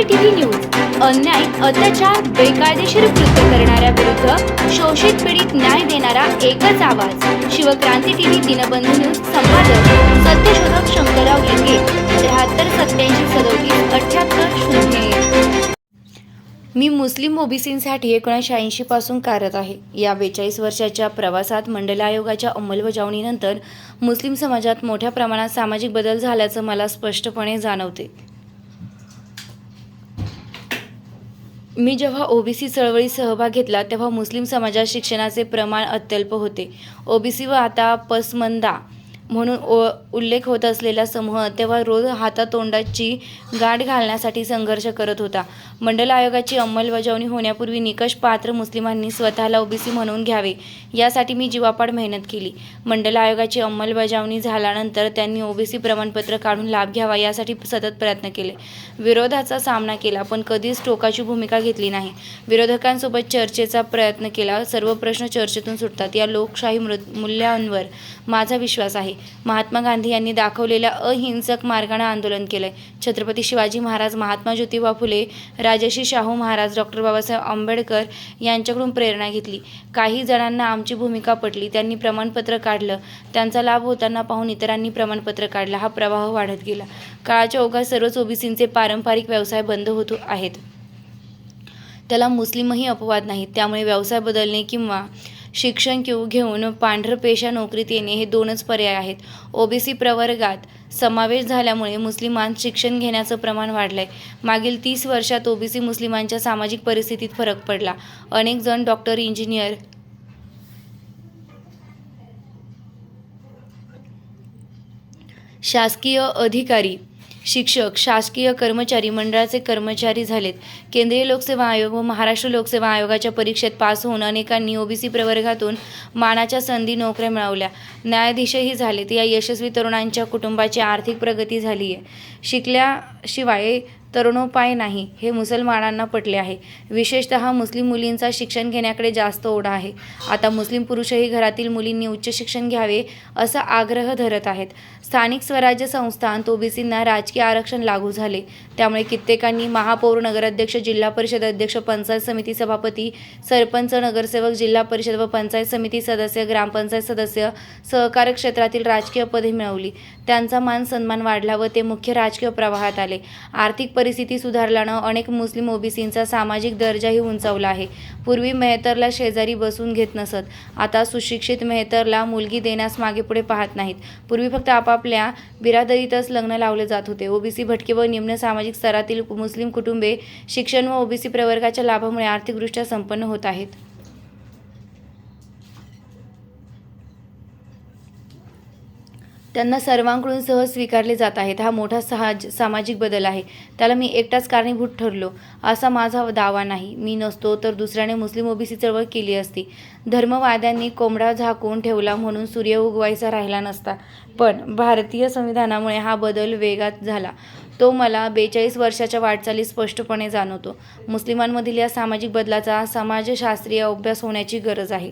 CCTV news. अन्याय अत्याचार बेकायदेशीर कृत्य करणाऱ्या विरुद्ध शोषित पीडित न्याय देणारा एकच आवाज. शिवक्रांती टीव्ही दिनबंधू न्यूज संपादक सत्यशोधक शंकरराव लिंगे त्र्याहत्तर सत्याऐंशी सदोतीस अठ्याहत्तर शून्य मी मुस्लिम ओबीसींसाठी एकोणीसशे ऐंशी पासून कार्यरत आहे. या बेचाळीस वर्षाच्या प्रवासात मंडल आयोगाच्या अंमलबजावणीनंतर मुस्लिम समाजात मोठ्या प्रमाणात सामाजिक बदल झाल्याचं मला स्पष्टपणे जाणवते. मी जेव्हा ओबीसी चळवळीत सहभाग घेतला तेव्हा मुस्लिम समाजात शिक्षणाचे प्रमाण अत्यल्प होते. ओबीसी व आता पसमंदा. म्हणून ओ उल्लेख होत असलेला समूह तेव्हा रोज हातातोंडाची गाठ घालण्यासाठी संघर्ष करत होता. मंडल आयोगाची अंमलबजावणी होण्यापूर्वी निकष पात्र मुस्लिमांनी स्वतःला ओबीसी म्हणून घ्यावे. यासाठी मी जीवापाड मेहनत केली. मंडल आयोगाची अंमलबजावणी झाल्यानंतर त्यांनी ओबीसी प्रमाणपत्र काढून लाभ घ्यावा यासाठी सतत प्रयत्न केले. विरोधाचा सामना केला पण कधीच टोकाची भूमिका घेतली नाही. विरोधकांसोबत चर्चेचा प्रयत्न केला. सर्व प्रश्न चर्चेतून सुटतात. या लोकशाही मृ- मूल्यांवर माझा विश्वास आहे. महात्मा गांधी यांनी दाखवलेल्या अहिंसक मार्गाने आंदोलन केलंय. छत्रपती शिवाजी महाराज महात्मा ज्योतिबा फुले राजर्षी शाहू महाराज डॉक्टर बाबासाहेब आंबेडकर यांच्याकडून प्रेरणा घेतली. काही जणांना आमची भूमिका पटली त्यांनी प्रमाणपत्र काढलं. त्यांचा लाभ होताना पाहून इतरांनी प्रमाणपत्र काढलं. हा प्रवाह वाढत गेला. काळाच्या ओघात सर्वच ओबीसींचे पारंपरिक व्यवसाय बंद होत आहेत. त्याला मुस्लिमही अपवाद नाहीत. त्यामुळे व्यवसाय बदलणे किंवा शिक्षण किंवा घेऊन पांढरपेशा नोकरीत येणे हे दोनच पर्याय आहेत. ओबीसी प्रवर्गात समावेश झाल्यामुळे मुस्लिमांत शिक्षण घेण्याचं प्रमाण वाढलंय. मागील तीस वर्षात ओबीसी मुस्लिमांच्या सामाजिक परिस्थितीत फरक पडला. अनेक जण डॉक्टर इंजिनियर शासकीय अधिकारी शिक्षक शासकीय कर्मचारी मंडळाचे कर्मचारी झालेत. केंद्रीय लोकसेवा आयोग व महाराष्ट्र लोकसेवा आयोगाच्या परीक्षेत पास होऊन अनेकांनी ओबीसी प्रवर्गातून मानाच्या संधी नोकऱ्या मिळवल्या. न्यायाधीशही झालेत. या यशस्वी तरुणांच्या कुटुंबाची आर्थिक प्रगती झाली आहे शिकल्याशिवाय तरुणोपाय नाही हे मुसलमानांना पटले आहे. विशेषतः मुस्लिम मुलींचा शिक्षण घेण्याकडे जास्त ओढा आहे. आता मुस्लिम पुरुषही घरातील मुलींनी उच्च शिक्षण घ्यावे असा आग्रह धरत आहेत. स्थानिक स्वराज्य संस्थांत ओबीसींना राजकीय आरक्षण लागू झाले. त्यामुळे कित्येकांनी महापौर नगराध्यक्ष जिल्हा परिषद अध्यक्ष पंचायत समिती सभापती सरपंच नगरसेवक जिल्हा परिषद व पंचायत समिती सदस्य ग्रामपंचायत सदस्य सहकार क्षेत्रातील राजकीय पदे मिळवली. त्यांचा मान सन्मान वाढला व ते मुख्य राजकीय प्रवाहात आले. आर्थिक परिस्थिती सुधारल्यानं अनेक मुस्लिम ओबीसींचा सामाजिक दर्जाही उंचावला आहे. पूर्वी मेहतरला शेजारी बसून घेत नसत. आता सुशिक्षित मेहतरला मुलगी देण्यास मागे पुढे पाहत नाहीत. पूर्वी फक्त आपापल्या बिरादरीतच लग्न लावले जात होते. ओबीसी भटके व निम्न सामाजिक स्तरातील मुस्लिम कुटुंबे शिक्षण व ओबीसी प्रवर्गाच्या लाभामुळे आर्थिकदृष्ट्या संपन्न होत आहेत. त्यांना सर्वांकडून सहज स्वीकारले जात आहेत. हा मोठा सहाज सामाजिक बदल आहे. त्याला मी एकटाच कारणीभूत ठरलो. असा माझा दावा नाही. मी नसतो तर दुसऱ्याने मुस्लिम ओबीसी चळवळ केली असती. धर्मवाद्यांनी कोंबडा झाकून ठेवला म्हणून सूर्य उगवायचा राहिला नसता. पण भारतीय संविधानामुळे हा बदल वेगात झाला. तो मला बेचाळीस वर्षाच्या वाटचाली स्पष्टपणे जाणवतो. मुस्लिमांमधील या सामाजिक बदलाचा समाजशास्त्रीय अभ्यास होण्याची गरज आहे.